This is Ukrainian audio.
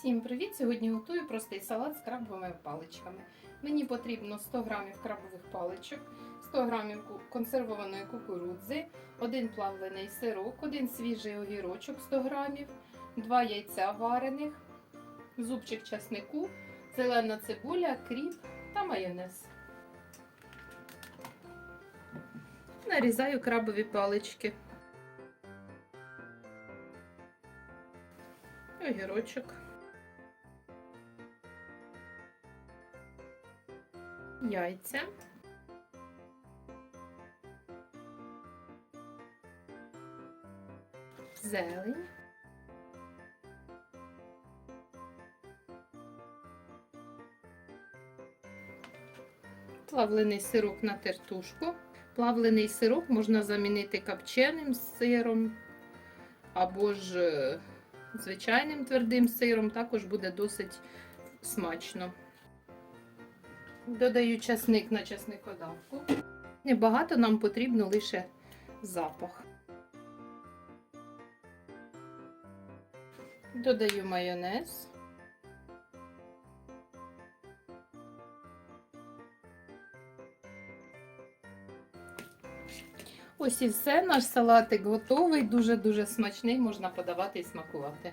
Всім привіт! Сьогодні готую простий салат з крабовими паличками. Мені потрібно 100 г крабових паличок, 100 г консервованої кукурудзи, 1 плавлений сирок, 1 свіжий огірочок 100 г, 2 яйця варених, зубчик часнику, зелена цибуля, кріп та майонез. Нарізаю крабові палички. Огірочок. Яйця. Зелень. Плавлений сирок на тертушку. Плавлений сирок можна замінити копченим сиром або ж е, звичайним твердим сиром, також буде досить смачно. Додаю часник на часникодавку. Небагато нам потрібно лише запах. Додаю майонез. Ось і все, наш салатик готовий, дуже-дуже смачний, можна подавати і смакувати.